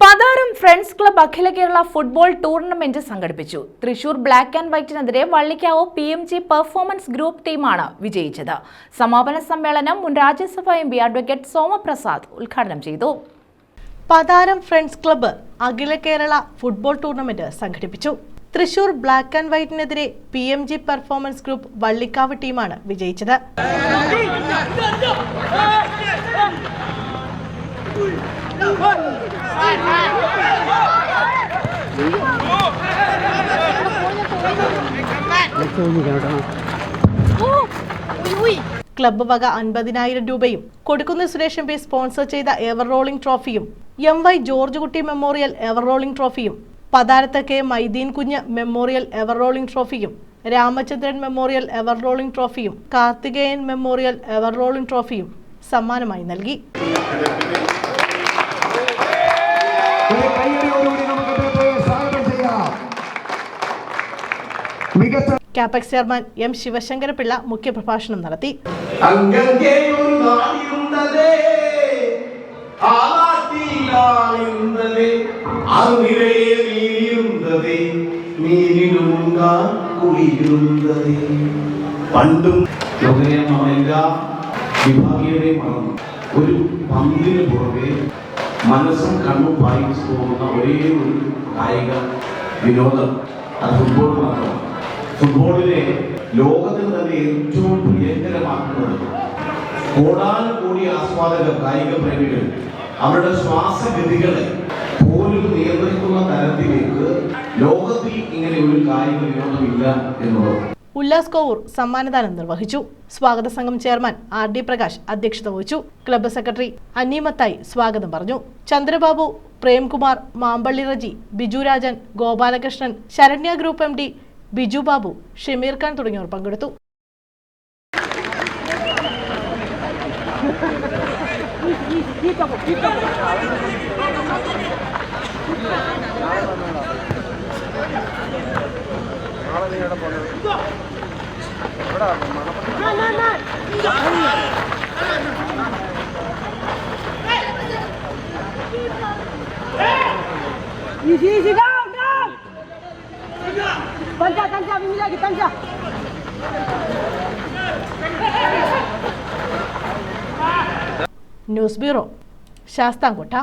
Patharam friends club അഖില Kerala football tournament സംഘടിപ്പിച്ചു Thrissur black and വൈറ്റിനെതിരെ Vallikkavu P M G performance group ടീമാണ് വിജയിച്ചത് സമാപന സമ്മേളനം മുൻ Rajya Sabha M P advocate Somaprasad ഉദ്ഘാടനം ചെയ്തു പതാരം ഫ്രണ്ട്സ് ക്ലബ് അഖില കേരള ഫുട്ബോൾ ടൂർണമെന്റ് സംഘടിപ്പിച്ചു Thrissur black and വൈറ്റിനെതിരെ P M G performance group Vallikkavu ടീമാണ് വിജയിച്ചത് ക്ലബ്ബ് വക അൻപതിനായിരം രൂപയും കൊടുക്കുന്ന സുരേഷ് എം പി സ്പോൺസർ ചെയ്ത ever rolling ട്രോഫിയും M Y George Kutty memorial ever rolling ട്രോഫിയും പതാരത്ത് K Maideen Kunju memorial ever rolling ട്രോഫിയും Ramachandran memorial ever rolling ട്രോഫിയും Karthikeyan memorial ever rolling ട്രോഫിയും സമ്മാനമായി നൽകി. ഒരു കയ്യടിയോടുകൂടി നമുക്ക് അദ്ദേഹത്തെ സ്വാഗതം ചെയ്യാം. മികച്ച ചെയർമാൻ എം ശിവശങ്കരപിള്ള മുഖ്യപ്രഭാഷണം നടത്തി. പണ്ടും വിഭാഗീയതയും മറന്നു ഒരു പന്തിന് പുറമെ മനസ്സും കണ്ണും വായിച്ചു പോകുന്ന ഒരേ ഒരു കായിക വിനോദം അത് ഫുട്ബോൾ മാത്രമാണ്. ഫുട്ബോളിനെ ലോകത്തിൽ തന്നെ ഏറ്റവും പ്രിയങ്കരമാക്കുന്നത് കോടാനും കൂടി ആസ്വാദകർ കായിക പ്രേമികൾ അവരുടെ ശ്വാസഗതികളെ പോലും നിയന്ത്രിക്കുന്ന തരത്തിലേക്ക് ലോകത്തിൽ ഇങ്ങനെ ഒരു കായിക വിനോദമില്ല എന്നുള്ളത്. ഉല്ലാസ് കോവൂർ സമ്മാനദാനം നിർവഹിച്ചു. സ്വാഗത സംഘം ചെയർമാൻ ആർ ഡി പ്രകാശ് അധ്യക്ഷത വഹിച്ചു. ക്ലബ്ബ് സെക്രട്ടറി അന്നീമത്തായി സ്വാഗതം പറഞ്ഞു. Chandrababu Premkumar Mampally Reji Biju Rajan Gopalakrishnan Saranya group M D Biju Babu Shameer Khan തുടങ്ങിയവർ പങ്കെടുത്തു. Easy, easy, down, down! Tanja, tanja, tanja. News bureau Sasthamcotta